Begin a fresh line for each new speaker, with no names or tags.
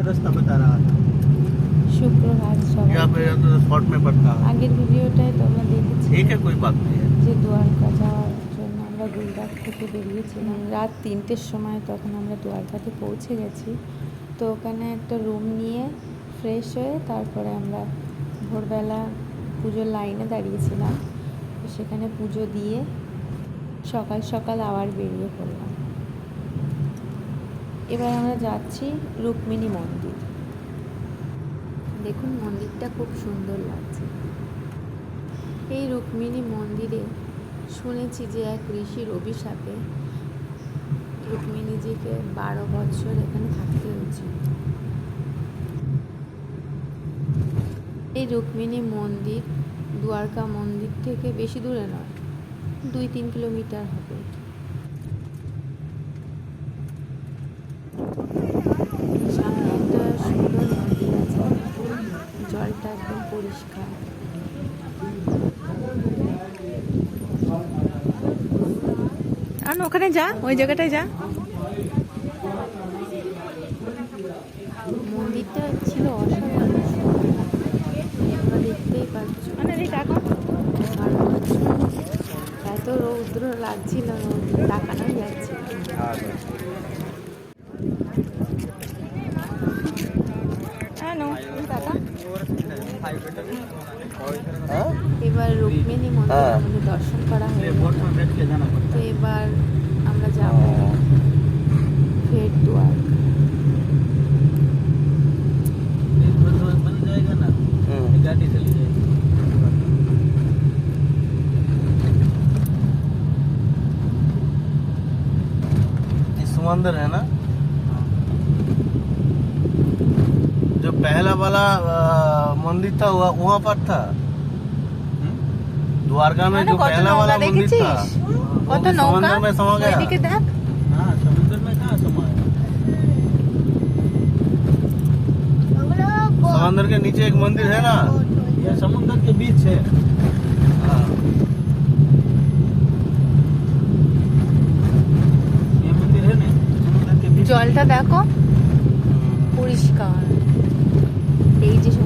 रास्ता बता रहा था
সুপ্রভাত
यहाँ
সবাই
पे तो शॉर्ट में पड़ता है
আগের ভিডিওটায় তোমরা দেখেছি
ठीक है कोई बात नहीं है
যে দ্বারকা যাওয়ার জন্য আমরা গুলবাগ থেকে বেরিয়েছিলাম রাত তিনটের সময় তখন আমরা দ্বারকাতে পৌঁছে গেছি তো ওখানে একটা রুম নিয়ে ফ্রেশ হয়ে তারপরে আমরা ভোরবেলা পুজোর লাইনে দাঁড়িয়েছিলাম তো সেখানে পুজো দিয়ে সকাল সকাল আবার বেরিয়ে পড়লাম এবার আমরা যাচ্ছি রুক্মিণী মন্দির। দেখুন, মন্দিরটা খুব সুন্দর লাগছে। এই রুক্মিণী মন্দিরে শুনেছি যে এক ঋষির অভিশাপে রুক্মিণীজিকে বারো বছর এখানে থাকতে হয়েছে। এই রুক্মিণী মন্দির দুয়ারকা মন্দির থেকে বেশি দূরে নয়, দুই তিন কিলোমিটার হবে। সামনে একটা সুন্দর মন্দির আছে জলটা একদম পরিষ্কার
আর ওখানে যা ওই জায়গাটায় যা।
মন্দিরটা ছিল অসাধারণ। দেখতেই পাচ্ছ। এত রৌদ্র লাগছিল রৌদ্র তাকানোই যাচ্ছে। এবার রুক্মিণী মন্দির
হ্যাঁ।
আমাদের দর্শন করা হয়ে গেল।
बोट में बैठ के जाना
তো
पड़ता
এবার আমরা যাব ফের দুয়ারকা
है बन जाएगा ना गाड़ी से ले जाएगी ये समंदर है ना जो पहला वाला अ, मंदिर था वह- वहाँ पर था द्वारका में
মানে
जो
কত
पहला वाला
নৌকা
मंदिर था
দেখেছিস
वो
কত
भी
নৌকা
समंदर में समा गया
ওইদিকে দেখ
हाँ समुद्र में कहाँ समा है समंदर के नीचे एक मंदिर है ना ये समुद्र के बीच है हाँ। ये मंदिर है ना समुद्र के बीच
জলটা দেখো Lady